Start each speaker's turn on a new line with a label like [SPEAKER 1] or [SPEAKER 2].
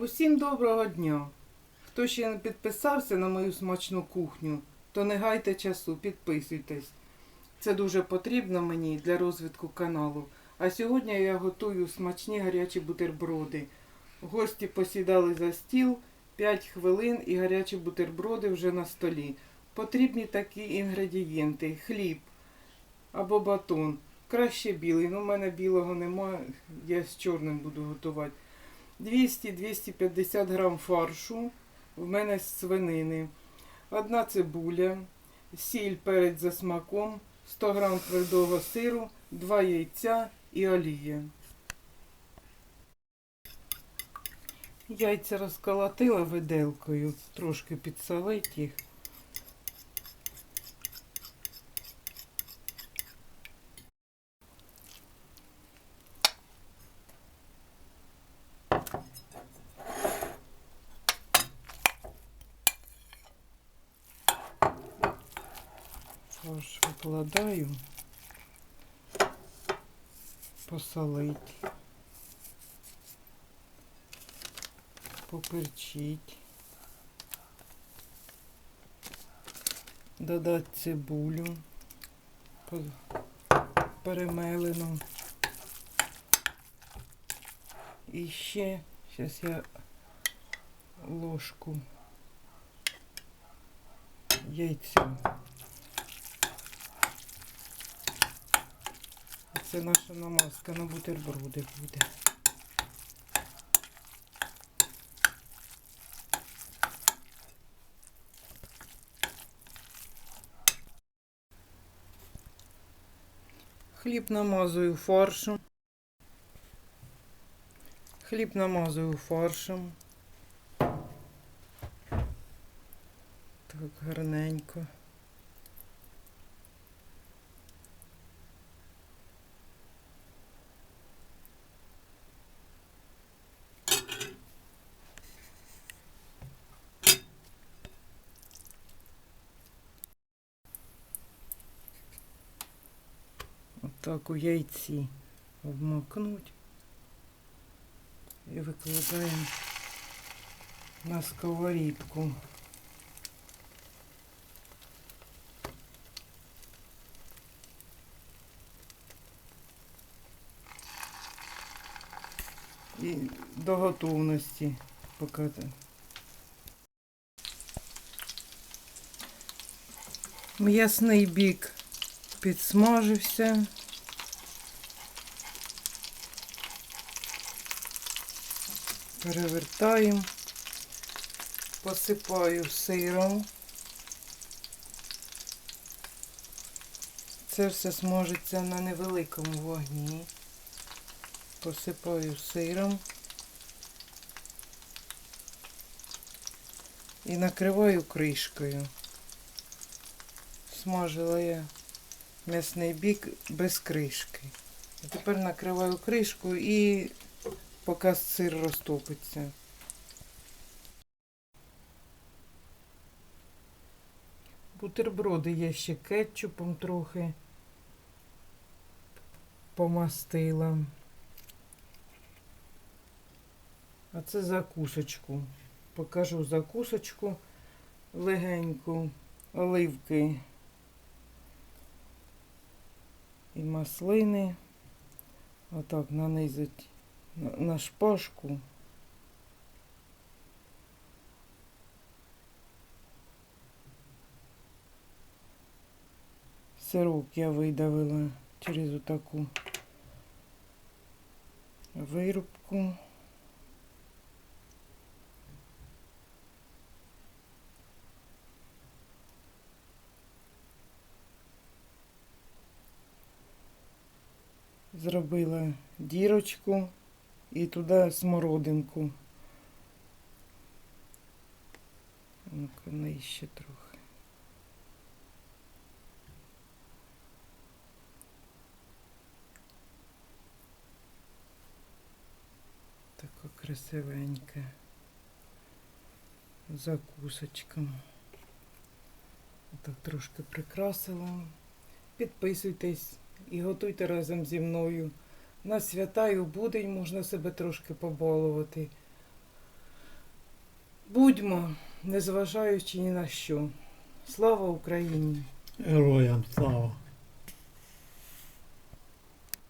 [SPEAKER 1] Усім доброго дня! Хто ще не підписався на мою смачну кухню, то не гайте часу, підписуйтесь. Це дуже потрібно мені для розвитку каналу. А сьогодні я готую смачні гарячі бутерброди. Гості посідали за стіл 5 хвилин і гарячі бутерброди вже на столі. Потрібні такі інгредієнти: хліб або батон. Краще білий. Ну, в мене білого немає, я з чорним буду готувати. 200-250 грам фаршу. В мене з свинини. Одна цибуля, сіль перець за смаком, 100 грам твердого сиру, 2 яйця і олія. Яйця розколотила виделкою, трошки підсолить їх. Фарш викладаю, посолить, поперчить, додати цибулю перемелену. І ще, зараз я ложку яйця. Це наша намазка на бутерброди буде. Хліб намазую фаршем. Хліб намазую фаршем. Так гарненько. Отак у яйці обмакнуть і викладаємо на сковорідку. І до готовності показати. М'ясний бік підсмажився. Перевертаю, посипаю сиром. Це все смажиться на невеликому вогні. Посипаю сиром і накриваю кришкою. Смажила я м'ясний бік без кришки. Тепер накриваю кришку і поки сир розтопиться. Бутерброди я ще кетчупом трохи помастила. А це закусочку. Покажу закусочку легеньку, оливки і маслини. Отак нанизать на, на шпажку. Сирок я видавила через отаку вирубку. Зробила дірочку і туди смородинку. Ну-ка, нижче трохи. Така красивенька закусочка. Так трошки прикрасила. Підписуйтесь і готуйте разом зі мною на свята і у будень можна себе трошки побалувати. Будьмо, незважаючи ні на що. Слава Україні!
[SPEAKER 2] Героям слава!